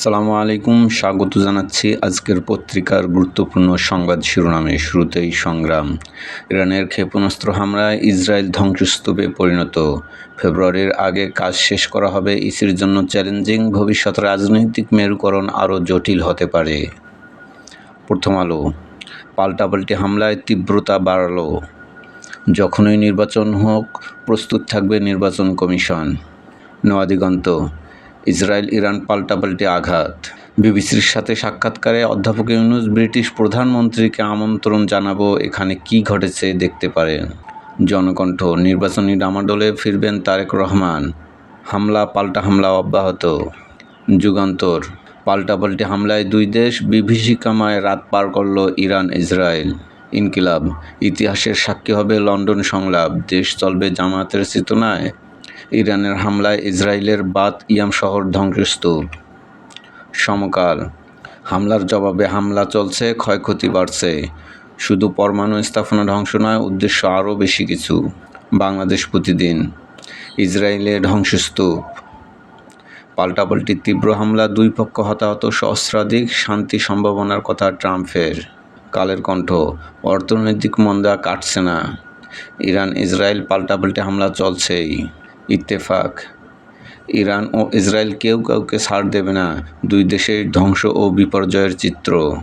সালামু আলাইকুম, স্বাগত জানাচ্ছি আজকের পত্রিকার গুরুত্বপূর্ণ সংবাদ শিরোনামে শুরুতেই সংগ্রাম। ইরানের ক্ষেপণাস্ত্র হামলায় ইসরায়েল ধ্বংসস্তূপে পরিণত। ফেব্রুয়ারির আগে কাজ শেষ করা হবে ইসির জন্য চ্যালেঞ্জিং, ভবিষ্যৎ রাজনৈতিক মেরুকরণ আরও জটিল হতে পারে। প্রথম আলো, পাল্টাপাল্টি হামলায় তীব্রতা বাড়ালো। যখনই নির্বাচন হোক, প্রস্তুত থাকবে নির্বাচন কমিশন। নয়াদিগন্ত ইসরায়েল ইরান পাল্টাপাল্টি আঘাত। বিবিসির সাথে সাক্ষাৎকারে অধ্যাপক ইউনুস ব্রিটিশ প্রধানমন্ত্রীকে আমন্ত্রণ জানাব, এখানে কি ঘটেছে দেখতে পারেন। জনকণ্ঠ, নির্বাচনী ডামাডোলে ফিরবেন তারেক রহমান। হামলা, পাল্টা হামলা অব্যাহত। যুগান্তর পাল্টাপাল্টি হামলায় দুই দেশ বিভীষিকাময় রাত পার করল ইরান, ইসরায়েল। ইনকিলাব, ইতিহাসের সাক্ষী হবে লন্ডন সংলাপ। দেশ চলবে জামায়াতের চেতনায়। ইরানের হামলায় ইসরায়েলের বাত ইয়াম শহর ধ্বংসস্তূপ। সমকাল, হামলার জবাবে হামলা চলছে, ক্ষয়ক্ষতি বাড়ছে। শুধু পরমাণু স্থাপনা ধ্বংস নয়, উদ্দেশ্য আরও বেশি কিছু। বাংলাদেশ প্রতিদিন ইসরায়েলে ধ্বংসস্তূপ। পাল্টাপাল্টি তীব্র হামলা, দুই পক্ষ হতাহত, সহস্রাধিক শান্তি সম্ভাবনার কথা ট্রাম্পের। কালের কণ্ঠ, অর্থনৈতিক মন্দা কাটছে না। ইরান ইসরায়েল পাল্টাপাল্টি হামলা চলছেই। ইত্তেফাক। ইরান ও ইসরায়েল কেউ কাউকে ছাড় দেবে না। দুই দেশের ধ্বংস ও বিপর্যয়ের চিত্র।